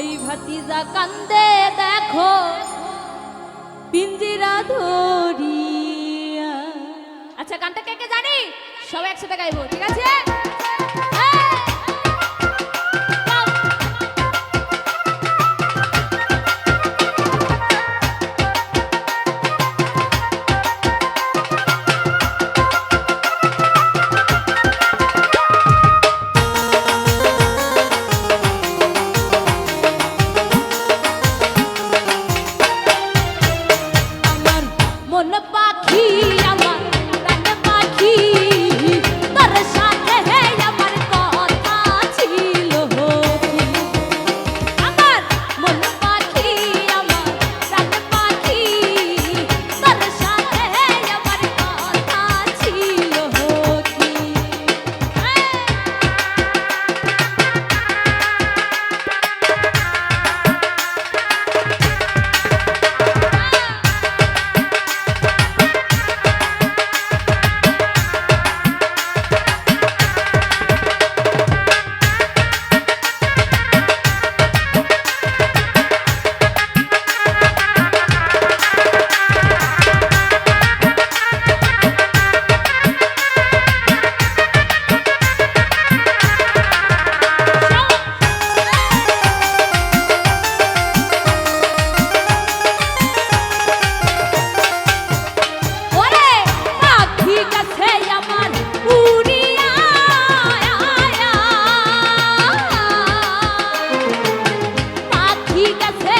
ভাই ভাতিজা কান্দে দেখো, পিঞ্জিরা ধরিয়া। আচ্ছা গানটা কে কে জানি? সবাই একসাথে গাইবো, ঠিক আছে? মন পাখি hacer.